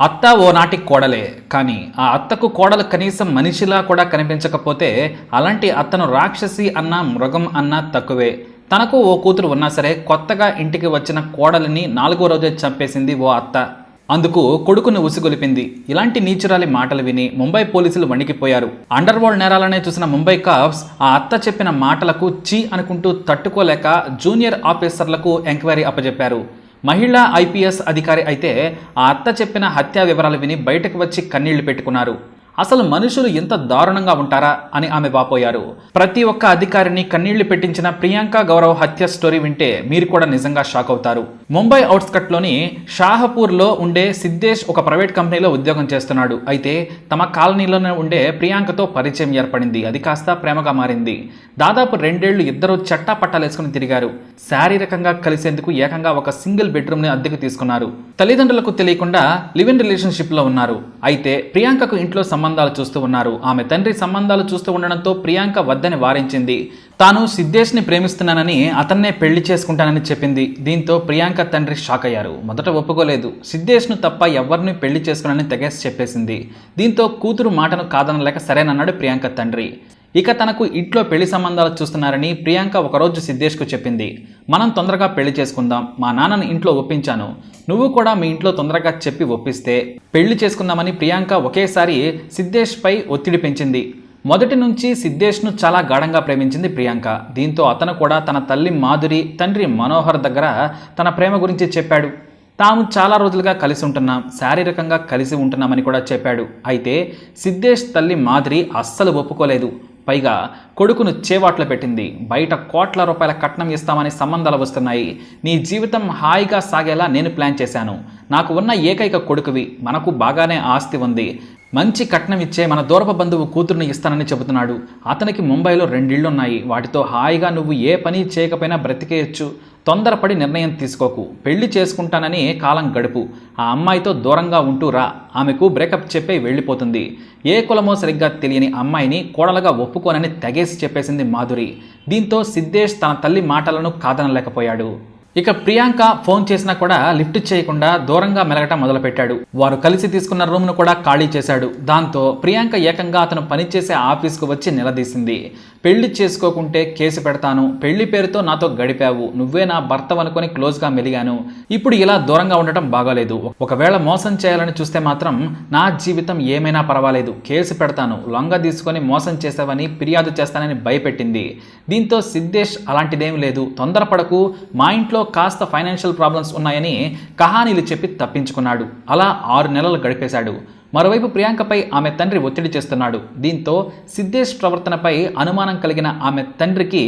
అత్త ఓనాటి కోడలే. కానీ ఆ అత్తకు కోడలు కనీసం మనిషిలా కూడా కనిపించకపోతే అలాంటి అత్తను రాక్షసి అన్న మృగం అన్నా తక్కువే. తనకు ఓ కూతురు ఉన్నా సరే కొత్తగా ఇంటికి వచ్చిన కోడలిని నాలుగో రోజే చంపేసింది ఓ అత్త. అందుకు కొడుకును ఉసిగొలిపింది. ఇలాంటి నీచురాలి మాటలు విని ముంబై పోలీసులు వణికిపోయారు. అండర్ వరల్డ్ నేరాలనే చూసిన ముంబై కాప్స్ ఆ అత్త చెప్పిన మాటలకు చీ అనుకుంటూ తట్టుకోలేక జూనియర్ ఆఫీసర్లకు ఎంక్వైరీ అప్పజెప్పారు. మహిళా ఐపీఎస్ అధికారి అయితే ఆ అత్త చెప్పిన హత్యా వివరాలు విని బయటకు వచ్చి కన్నీళ్ళు పెట్టుకున్నారు. అసలు మనుషులు ఇంత దారుణంగా ఉంటారా అని ఆమె వాపోయారు. ప్రతి ఒక్క అధికారిని కన్నీళ్ళు పెట్టించిన ప్రియాంక గౌరవ్ హత్య స్టోరీ వింటే మీరు కూడా నిజంగా షాక్ అవుతారు. ముంబై అవుట్స్కట్లోని షాహపూర్లో ఉండే సిద్ధేష్ ఒక ప్రైవేట్ కంపెనీలో ఉద్యోగం చేస్తున్నాడు. అయితే తమ కాలనీలోనే ఉండే ప్రియాంకతో పరిచయం ఏర్పడింది. అది కాస్త ప్రేమగా మారింది. దాదాపు రెండేళ్ళు ఇద్దరు చట్టా పట్టాలేసుకుని తిరిగారు. శారీరకంగా కలిసేందుకు ఏకంగా ఒక సింగిల్ బెడ్రూమ్ని అద్దెకు తీసుకున్నారు. తల్లిదండ్రులకు తెలియకుండా లివ్ ఇన్ రిలేషన్షిప్లో ఉన్నారు. అయితే ప్రియాంకకు ఇంట్లో సంబంధాలు చూస్తూ ఉన్నారు. ఆమె తండ్రి సంబంధాలు చూస్తూ ఉండడంతో ప్రియాంక వద్దని వారించింది. తాను సిద్ధేష్ని ప్రేమిస్తున్నానని అతన్నే పెళ్ళి చేసుకుంటానని చెప్పింది. దీంతో ప్రియాంక తండ్రి షాక్ అయ్యారు. మొదట ఒప్పుకోలేదు. సిద్ధేష్ను తప్ప ఎవరిని పెళ్ళి చేసుకున్నానని తెగేసి చెప్పేసింది. దీంతో కూతురు మాటను కాదనలేక సరేనన్నాడు ప్రియాంక తండ్రి. ఇక తనకు ఇంట్లో పెళ్ళి సంబంధాలు చూస్తున్నారని ప్రియాంక ఒకరోజు సిద్ధేష్కు చెప్పింది. మనం తొందరగా పెళ్ళి చేసుకుందాం. మా నాన్నను ఇంట్లో ఒప్పించాను. నువ్వు కూడా మీ ఇంట్లో తొందరగా చెప్పి ఒప్పిస్తే పెళ్ళి చేసుకుందామని ప్రియాంక ఒకేసారి సిద్ధేష్పై ఒత్తిడి పెంచింది. మొదటి నుంచి సిద్ధేష్ను చాలా గాఢంగా ప్రేమించింది ప్రియాంక. దీంతో అతను కూడా తన తల్లి మాధురి తండ్రి మనోహర్ దగ్గర తన ప్రేమ గురించి చెప్పాడు. తాము చాలా రోజులుగా కలిసి ఉంటున్నాం. శారీరకంగా కలిసి ఉంటున్నామని కూడా చెప్పాడు. అయితే సిద్ధేష్ తల్లి మాధురి అస్సలు ఒప్పుకోలేదు. పైగా కొడుకును చేవాట్లు పెట్టింది. బయట కోట్ల రూపాయల కట్నం ఇస్తామని సంబంధాలు వస్తున్నాయి. నీ జీవితం హాయిగా సాగేలా నేను ప్లాన్ చేశాను. నాకు ఉన్న ఏకైక కొడుకువి. మనకు బాగానే ఆస్తి ఉంది. మంచి కట్నం ఇచ్చే మన దూరప బంధువు కూతురుని ఇస్తానని చెబుతున్నాడు. అతనికి ముంబైలో రెండిళ్ళున్నాయి వాటితో హాయిగా నువ్వు ఏ పని చేయకపోయినా బ్రతికేయచ్చు. తొందరపడి నిర్ణయం తీసుకోకు. పెళ్ళి చేసుకుంటానని కాలం గడుపు. ఆ అమ్మాయితో దూరంగా ఉంటూ రా. ఆమెకు బ్రేకప్ చెప్పే వెళ్ళిపోతుంది. ఏ కులమో సరిగ్గా తెలియని అమ్మాయిని కోడలుగా ఒప్పుకోనని తెగేసి చెప్పేసింది మాధురి. దీంతో సిద్ధేష్ తన తల్లి మాటలను కాదనలేకపోయాడు. ఇక ప్రియాంక ఫోన్ చేసినా కూడా లిఫ్ట్ చేయకుండా దూరంగా మెలగటం మొదలుపెట్టాడు. వారు కలిసి తీసుకున్న రూమ్ను కూడా ఖాళీ చేశాడు. దాంతో ప్రియాంక ఏకంగా అతను పనిచేసే ఆఫీస్కు వచ్చి నిలదీసింది. పెళ్ళి చేసుకోకుంటే కేసు పెడతాను పెళ్ళి పేరుతో నాతో గడిపావు నువ్వే నా భర్త అనుకొని క్లోజ్గా మెలిగాను. ఇప్పుడు ఇలా దూరంగా ఉండటం బాగోలేదు. ఒకవేళ మోసం చేయాలని చూస్తే మాత్రం నా జీవితం ఏమైనా పర్వాలేదు. కేసు పెడతాను లొంగ తీసుకొని మోసం చేసావని ఫిర్యాదు చేస్తానని భయపెట్టింది. దీంతో సిద్ధేష్ అలాంటిదేం లేదు. తొందరపడకు మా ఇంట్లో కాస్త ఫైనాన్షియల్ ప్రాబ్లమ్స్ ఉన్నాయని కహానీలు చెప్పి తప్పించుకున్నాడు. అలా ఆరు నెలలు గడిపేశాడు. మరోవైపు ప్రియాంకపై ఆమె తండ్రి ఒత్తిడి చేస్తున్నాడు. దీంతో సిద్ధేష్ ప్రవర్తనపై అనుమానం కలిగిన ఆమె తండ్రికి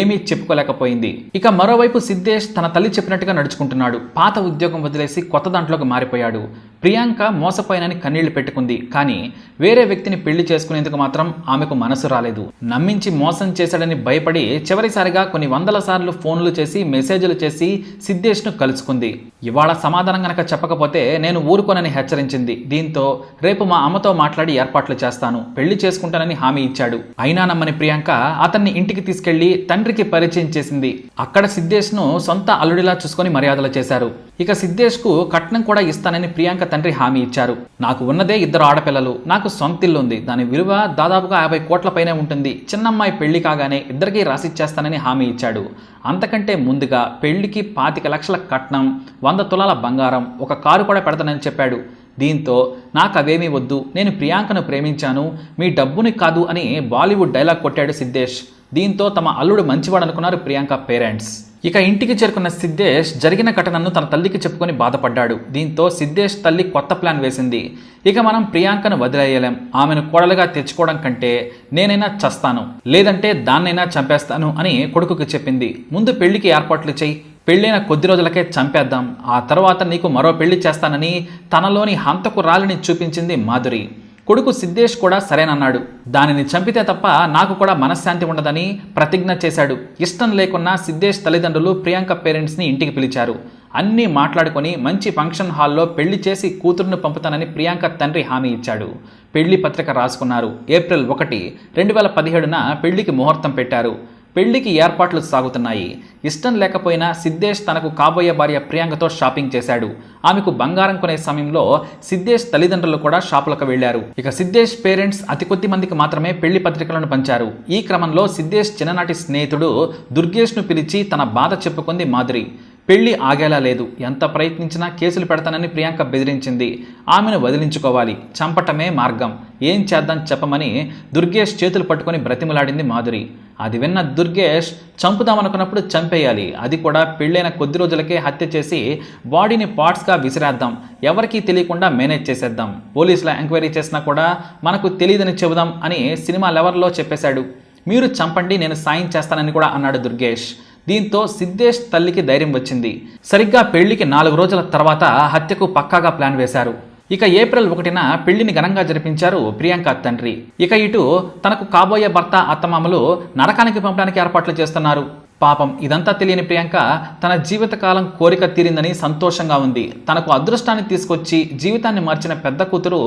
ఏమీ చెప్పుకోలేకపోయింది. ఇక మరోవైపు సిద్ధేష్ తన తల్లి చెప్పినట్టుగా నడుచుకుంటున్నాడు. పాత ఉద్యోగం వదిలేసి కొత్త దాంట్లోకి మారిపోయాడు. ప్రియాంక మోసపోయినని కన్నీళ్ళు పెట్టుకుంది. కానీ వేరే వ్యక్తిని పెళ్ళి చేసుకునేందుకు మాత్రం ఆమెకు మనసు రాలేదు. నమ్మించి మోసం చేశాడని భయపడి చివరిసారిగా కొన్ని వందల సార్లు ఫోన్లు చేసి మెసేజ్లు చేసి సిద్ధేష్ను కలుసుకుంది. ఇవాళ సమాధానం గనక చెప్పకపోతే నేను ఊరుకోనని హెచ్చరించింది. దీంతో రేపు మా అమ్మతో మాట్లాడి ఏర్పాట్లు చేస్తాను. పెళ్ళి చేసుకుంటానని హామీ ఇచ్చాడు. అయినా నమ్మని ప్రియాంక అతన్ని ఇంటికి తీసుకెళ్ళి తండ్రికి పరిచయం చేసింది. అక్కడ సిద్ధేష్ను సొంత అల్లుడిలా చూసుకొని మర్యాదలు చేశారు. ఇక సిద్ధేష్కు కట్నం కూడా ఇస్తానని ప్రియాంక తండ్రి హామీ ఇచ్చారు. నాకు ఉన్నదే ఇద్దరు ఆడపిల్లలు నాకు సొంతిల్లు ఉంది దాని విలువ దాదాపుగా యాభై కోట్ల పైనే ఉంటుంది. చిన్నమ్మాయి పెళ్ళి కాగానే ఇద్దరికీ రాసిచ్చేస్తానని హామీ ఇచ్చాడు. అంతకంటే ముందుగా పెళ్ళికి పాతిక లక్షల కట్నం వంద తులాల బంగారం ఒక కారు కూడా పెడతానని చెప్పాడు. దీంతో నాకు అవేమీ వద్దు నేను ప్రియాంకను ప్రేమించాను మీ డబ్బుని కాదు అని బాలీవుడ్ డైలాగ్ కొట్టాడు సిద్ధేష్. దీంతో తమ అల్లుడు మంచివాడనుకున్నారు ప్రియాంక పేరెంట్స్. ఇక ఇంటికి చేరుకున్న సిద్ధేష్ జరిగిన ఘటనను తన తల్లికి చెప్పుకొని బాధపడ్డాడు. దీంతో సిద్ధేష్ తల్లి కొత్త ప్లాన్ వేసింది. ఇక మనం ప్రియాంకను వదిలేయలేం. ఆమెను కోడలుగా తెచ్చుకోవడం కంటే నేనైనా చస్తాను. లేదంటే దాన్నైనా చంపేస్తాను అని కొడుకుకి చెప్పింది. ముందు పెళ్ళికి ఏర్పాట్లు చేయి. పెళ్ళైన కొద్ది రోజులకే చంపేద్దాం. ఆ తర్వాత నీకు మరో పెళ్ళి చేస్తానని తనలోని హంతకు రాలిని చూపించింది మాధురి. కొడుకు సిద్ధేష్ కూడా సరేనన్నాడు. దానిని చంపితే తప్ప నాకు కూడా మనశ్శాంతి ఉండదని ప్రతిజ్ఞ చేశాడు. ఇష్టం లేకున్నా సిద్ధేష్ తల్లిదండ్రులు ప్రియాంక పేరెంట్స్ని ఇంటికి పిలిచారు. అన్నీ మాట్లాడుకొని మంచి ఫంక్షన్ హాల్లో పెళ్ళి చేసి కూతురును పంపుతానని ప్రియాంక తండ్రి హామీ ఇచ్చాడు. పెళ్ళి పత్రిక రాసుకున్నారు. ఏప్రిల్ ఒకటి రెండు వేల పదిహేడున పెళ్ళికి ముహూర్తం పెట్టారు. పెళ్ళికి ఏర్పాట్లు సాగుతున్నాయి. ఇష్టం లేకపోయినా సిద్ధేష్ తనకు కాబోయే భార్య ప్రియాంకతో షాపింగ్ చేశాడు. ఆమెకు బంగారం కొనే సమయంలో సిద్ధేష్ తల్లిదండ్రులు కూడా షాపులకు వెళ్ళారు ఇక సిద్ధేష్ పేరెంట్స్ అతి కొద్ది మందికి మాత్రమే పెళ్ళి పత్రికలను పంచారు. ఈ క్రమంలో సిద్ధేష్ చిన్ననాటి స్నేహితుడు దుర్గేష్ను పిలిచి తన బాధ చెప్పుకుంది మాధురి. పెళ్ళి ఆగేలా లేదు. ఎంత ప్రయత్నించినా కేసులు పెడతానని ప్రియాంక బెదిరించింది. ఆమెను వదిలించుకోవాలి. చంపటమే మార్గం. ఏం చేద్దాం చెప్పమని దుర్గేష్ చేతులు పట్టుకొని బ్రతిమలాడింది మాధురి. అది విన్న దుర్గేష్ చంపుదామనుకున్నప్పుడు చంపేయాలి. అది కూడా పెళ్ళైన కొద్ది రోజులకే హత్య చేసి బాడీని పార్ట్స్గా విసిరేద్దాం. ఎవరికీ తెలియకుండా మేనేజ్ చేసేద్దాం. పోలీసుల ఎంక్వైరీ చేసినా కూడా మనకు తెలియదని చెబుదాం అని సినిమా లెవెల్లో చెప్పేశాడు. మీరు చంపండి నేను సాయం చేస్తానని కూడా అన్నాడు దుర్గేష్. దీంతో సిద్ధేష్ తల్లికి ధైర్యం వచ్చింది. సరిగ్గా పెళ్ళికి నాలుగు రోజుల తర్వాత హత్యకు పక్కాగా ప్లాన్ వేశారు. ఇక ఏప్రిల్ ఒకటిన పెళ్ళిని ఘనంగా జరిపించారు ప్రియాంక తండ్రి. ఇక ఇటు తనకు కాబోయే భర్త అత్తమామలు నరకానికి పంపడానికి ఏర్పాట్లు చేస్తున్నారు. పాపం ఇదంతా తెలియని ప్రియాంక తన జీవితకాలం కోరిక తీరిందని సంతోషంగా ఉంది. తనకు అదృష్టాన్ని తీసుకొచ్చి జీవితాన్ని మార్చిన పెద్ద కూతురు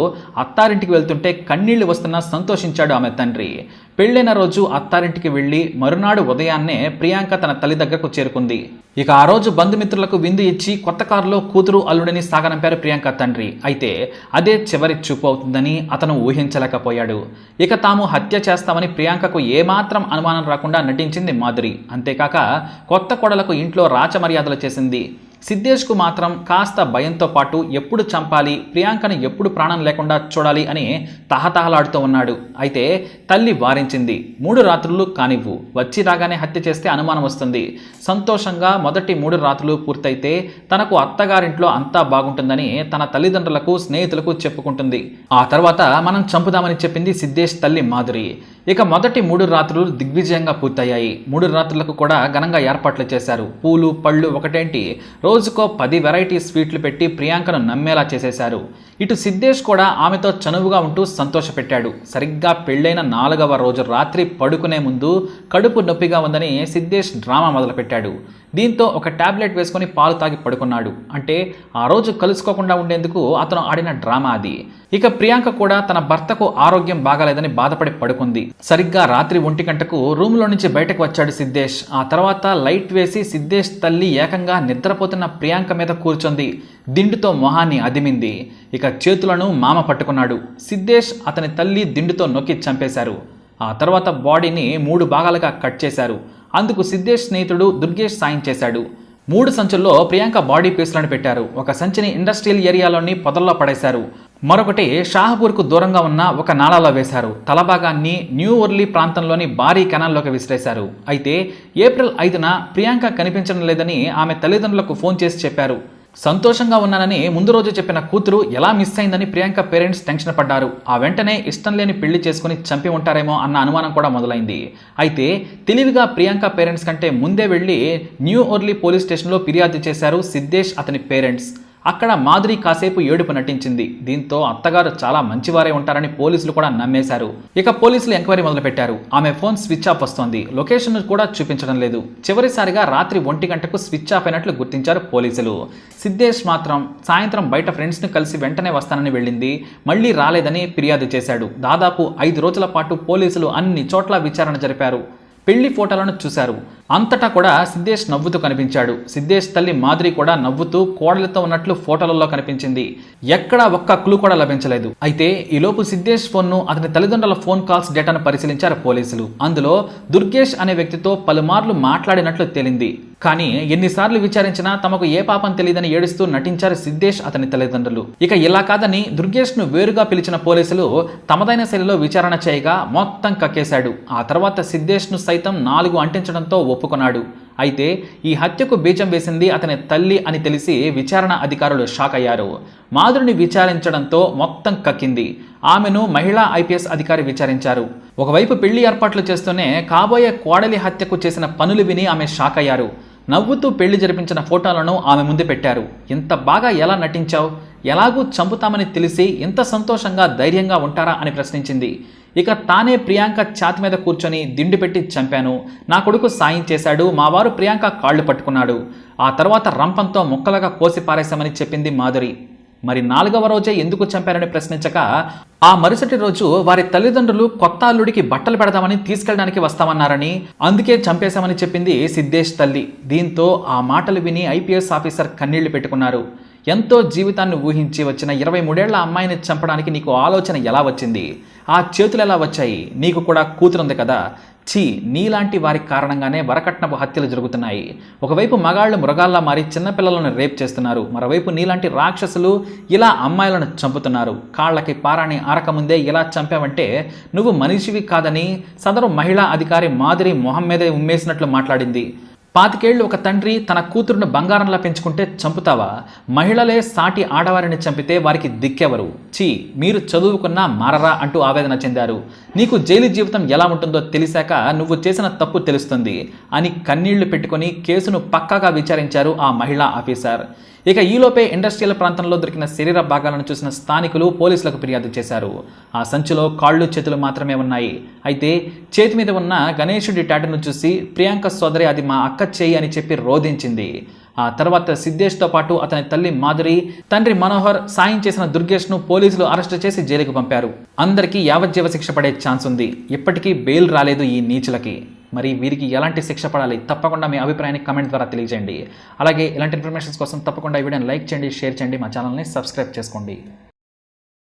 అత్తారింటికి వెళ్తుంటే కన్నీళ్ళు వస్తున్నా సంతోషించాడు ఆమె తండ్రి. పెళ్ళైన రోజు అత్తారింటికి వెళ్ళి మరునాడు ఉదయాన్నే ప్రియాంక తన తల్లి దగ్గరకు చేరుకుంది. ఇక ఆ రోజు బంధుమిత్రులకు విందు ఇచ్చి కొత్త కారులో కూతురు అల్లుడిని సాగనంపారు ప్రియాంక తండ్రి. అయితే అదే చివరి చూపు అవుతుందని అతను ఊహించలేకపోయాడు. ఇక తాము హత్య చేస్తామని ప్రియాంకకు ఏమాత్రం అనుమానం రాకుండా నటించింది మాధురి. అంతేకాక కొత్త కొడలకు ఇంట్లో రాచమర్యాదలు చేసింది. సిద్ధేష్కు మాత్రం కాస్త భయంతో పాటు ఎప్పుడు చంపాలి ప్రియాంకను ఎప్పుడు ప్రాణం లేకుండా చూడాలి అని తహతహలాడుతూ ఉన్నాడు. అయితే తల్లి వారించింది మూడు రాత్రులు కానివ్వు వచ్చి రాగానే హత్య చేస్తే అనుమానం వస్తుంది. సంతోషంగా మొదటి మూడు రాత్రులు పూర్తయితే తనకు అత్తగారింట్లో అంతా బాగుంటుందని తన తల్లిదండ్రులకు స్నేహితులకు చెప్పుకుంటుంది. ఆ తర్వాత మనం చంపుదామని చెప్పింది సిద్ధేష్ తల్లి మాధురి. ఇక మొదటి మూడు రాత్రులు దిగ్విజయంగా పూర్తయ్యాయి. మూడు రాత్రులకు కూడా ఘనంగా ఏర్పాట్లు చేశారు. పూలు పళ్ళు ఒకటేంటి? రోజుకో పది వెరైటీ స్వీట్లు పెట్టి ప్రియాంకను నమ్మేలా చేసేశారు. ఇటు సిద్ధేష్ కూడా ఆమెతో చనువుగా ఉంటూ సంతోషపెట్టాడు. సరిగ్గా పెళ్ళైన నాలుగవ రోజు రాత్రి పడుకునే ముందు కడుపు నొప్పిగా ఉందని సిద్ధేష్ డ్రామా మొదలుపెట్టాడు. దీంతో ఒక టాబ్లెట్ వేసుకొని పాలు తాగి పడుకున్నాడు. అంటే ఆ రోజు కలుసుకోకుండా ఉండేందుకు అతను ఆడిన డ్రామా అది. ఇక ప్రియాంక కూడా తన భర్తకు ఆరోగ్యం బాగాలేదని బాధపడి పడుకుంది. సరిగ్గా రాత్రి ఒంటి గంటకు రూమ్లో నుంచి బయటకు వచ్చాడు సిద్ధేష్. ఆ తర్వాత లైట్ వేసి సిద్ధేష్ తల్లి ఏకంగా నిద్రపోతున్న ప్రియాంక మీద కూర్చుంది. దిండుతో మొహాన్ని అదిమింది. ఇక చేతులను మామ పట్టుకున్నాడు. సిద్ధేష్ అతని తల్లి దిండుతో నొక్కి చంపేశారు. ఆ తర్వాత బాడీని మూడు భాగాలుగా కట్ చేశారు. అందుకు సిద్ధేష్ స్నేహితుడు దుర్గేష్ సాయం చేశాడు. మూడు సంచుల్లో ప్రియాంక బాడీ పీసులను పెట్టారు. ఒక సంచిని ఇండస్ట్రియల్ ఏరియాలోని పొదల్లో పడేశారు. మరొకటి షాహపూర్కు దూరంగా ఉన్న ఒక నాళాలో వేశారు. తలభాగాన్ని న్యూ ఓర్లీ ప్రాంతంలోని భారీ కెనాల్లోకి విసిరేశారు. అయితే ఏప్రిల్ ఐదున ప్రియాంక కనిపించడం లేదని ఆమె తల్లిదండ్రులకు ఫోన్ చేసి చెప్పారు. సంతోషంగా ఉన్నానని ముందు రోజు చెప్పిన కూతురు ఎలా మిస్ అయిందని ప్రియాంక పేరెంట్స్ టెన్షన్ పడ్డారు. ఆ వెంటనే ఇష్టం లేని పెళ్ళి చేసుకుని చంపి ఉంటారేమో అన్న అనుమానం కూడా మొదలైంది. అయితే తెలివిగా ప్రియాంక పేరెంట్స్ కంటే ముందే వెళ్ళి న్యూ ఓర్లీ పోలీస్ స్టేషన్లో ఫిర్యాదు చేశారు సిద్ధేష్ అతని పేరెంట్స్. అక్కడ మాధురి కాసేపు ఏడుపు నటించింది. దీంతో అత్తగారు చాలా మంచివారే ఉంటారని పోలీసులు కూడా నమ్మేశారు. ఇక పోలీసులు ఎంక్వైరీ మొదలుపెట్టారు. ఆమె ఫోన్ స్విచ్ ఆఫ్ వస్తోంది. లొకేషన్ కూడా చూపించడం లేదు. చివరిసారిగా రాత్రి ఒంటి గంటకు స్విచ్ ఆఫ్ అయినట్లు గుర్తించారు పోలీసులు. సిద్ధేష్ మాత్రం సాయంత్రం బయట ఫ్రెండ్స్ని కలిసి వెంటనే వస్తానని వెళ్ళింది. మళ్ళీ రాలేదని ఫిర్యాదు చేశాడు. దాదాపు ఐదు రోజుల పాటు పోలీసులు అన్ని చోట్ల విచారణ జరిపారు. పెళ్ళి ఫోటోలను చూశారు. అంతటా కూడా సిద్ధేష్ నవ్వుతూ కనిపించాడు. సిద్ధేష్ తల్లి మాధురి కూడా నవ్వుతూ కోడలితో ఉన్నట్లు ఫోటోలలో కనిపించింది. ఎక్కడా ఒక్క క్లూ కూడా లభించలేదు. అయితే ఈలోపు సిద్ధేష్ ఫోన్ను అతని తల్లిదండ్రుల ఫోన్ కాల్స్ డేటాను పరిశీలించారు పోలీసులు. అందులో దుర్గేష్ అనే వ్యక్తితో పలుమార్లు మాట్లాడినట్లు తేలింది. కానీ ఎన్నిసార్లు విచారించినా తమకు ఏ పాపం తెలియదని ఏడుస్తూ నటించారు సిద్ధేష్ అతని తల్లిదండ్రులు. ఇక ఇలా కాదని దుర్గేష్ను వేరుగా పిలిచిన పోలీసులు తమదైన శైలిలో విచారణ చేయగా మొత్తం కక్కేశాడు. ఆ తర్వాత సిద్ధేష్ను సైతం నాలుగు అంటించడంతో ఒప్పుకున్నాడు. అయితే ఈ హత్యకు బీజం వేసింది అతని తల్లి అని తెలిసి విచారణ అధికారులు షాక్ అయ్యారు. మాధురిని విచారించడంతో మొత్తం కక్కింది. ఆమెను మహిళా ఐపీఎస్ అధికారి విచారించారు. ఒకవైపు పెళ్ళి ఏర్పాట్లు చేస్తూనే కాబోయే కోడలి హత్యకు చేసిన పనులు విని ఆమె షాక్ అయ్యారు. నవ్వుతూ పెళ్ళి జరిపించిన ఫోటోలను ఆమె ముందు పెట్టారు. ఇంత బాగా ఎలా నటించావు? ఎలాగూ చంపుతామని తెలిసి ఇంత సంతోషంగా ధైర్యంగా ఉంటారా? అని ప్రశ్నించింది. ఇక తానే ప్రియాంక ఛాతి మీద కూర్చొని దిండు పెట్టి చంపాను. నా కొడుకు సాయం చేశాడు. మా వారు ప్రియాంక కాళ్ళు పట్టుకున్నాడు. ఆ తర్వాత రంపంతో ముక్కలుగా కోసి పారేశామని చెప్పింది మాధురి. మరి నాలుగవ రోజే ఎందుకు చంపారని ప్రశ్నించక ఆ మరుసటి రోజు వారి తల్లిదండ్రులు కొత్త అల్లుడికి బట్టలు పెడదామని తీసుకెళ్ళడానికి వస్తామన్నారని అందుకే చంపేశామని చెప్పింది సిద్ధేష్ తల్లి. దీంతో ఆ మాటలు విని ఐపీఎస్ ఆఫీసర్ కన్నీళ్ళు పెట్టుకున్నారు. ఎంతో జీవితాన్ని ఊహించి వచ్చిన ఇరవై మూడేళ్ళ అమ్మాయిని చంపడానికి నీకు ఆలోచన ఎలా వచ్చింది? ఆ చేతులు ఎలా వచ్చాయి? నీకు కూడా కూతురుంది కదా. ఛీ నీలాంటి వారి కారణంగానే వరకట్నపు హత్యలు జరుగుతున్నాయి. ఒకవైపు మగాళ్ళు మృగాల్లా మారి చిన్నపిల్లలను రేప్ చేస్తున్నారు. మరోవైపు నీలాంటి రాక్షసులు ఇలా అమ్మాయిలను చంపుతున్నారు. కాళ్ళకి పారాణి ఆరకముందే ఇలా చంపావంటే నువ్వు మనిషివి కాదని సదరు మహిళా అధికారి మాదిరి మొహం మీదే ఉమ్మేసినట్లు మాట్లాడింది. పాతికేళ్ళు ఒక తండ్రి తన కూతురును బంగారంలా పెంచుకుంటే చంపుతావా? మహిళలే సాటి ఆడవారిని చంపితే వారికి దిక్కెవరు? చీ మీరు చదువుకున్నా మారరా అంటూ ఆవేదన చెందారు. నీకు జైలు జీవితం ఎలా ఉంటుందో తెలిసాక నువ్వు చేసిన తప్పు తెలుస్తుంది అని కన్నీళ్ళు పెట్టుకుని కేసును పక్కాగా విచారించారు ఆ మహిళా ఆఫీసర్. ఇక ఈలోపే ఇండస్ట్రియల్ ప్రాంతంలో దొరికిన శరీర భాగాలను చూసిన స్థానికులు పోలీసులకు ఫిర్యాదు చేశారు. ఆ సంచిలో కాళ్ళు చేతులు మాత్రమే ఉన్నాయి. అయితే చేతి మీద ఉన్న గణేశుడి టాటను చూసి ప్రియాంక సోదరి అది మా అక్క చేయి అని చెప్పి రోధించింది. ఆ తర్వాత సిద్ధేష్తో పాటు అతని తల్లి మాధురి తండ్రి మనోహర్ సాయం చేసిన దుర్గేష్ను పోలీసులు అరెస్టు చేసి జైలుకు పంపారు. అందరికీ యావజ్జీవ శిక్ష పడే ఛాన్స్ ఉంది. ఇప్పటికీ బెయిల్ రాలేదు ఈ నీచులకి. మరి వీరికి ఎలాంటి శిక్ష పడాలి తప్పకుండా మీ అభిప్రాయాన్ని కమెంట్ ద్వారా తెలియజేయండి. అలాగే ఇలాంటి ఇన్ఫర్మేషన్స్ కోసం తప్పకుండా ఈ వీడియోని లైక్ చేయండి షేర్ చేయండి మా ఛానల్ని సబ్స్క్రైబ్ చేసుకోండి.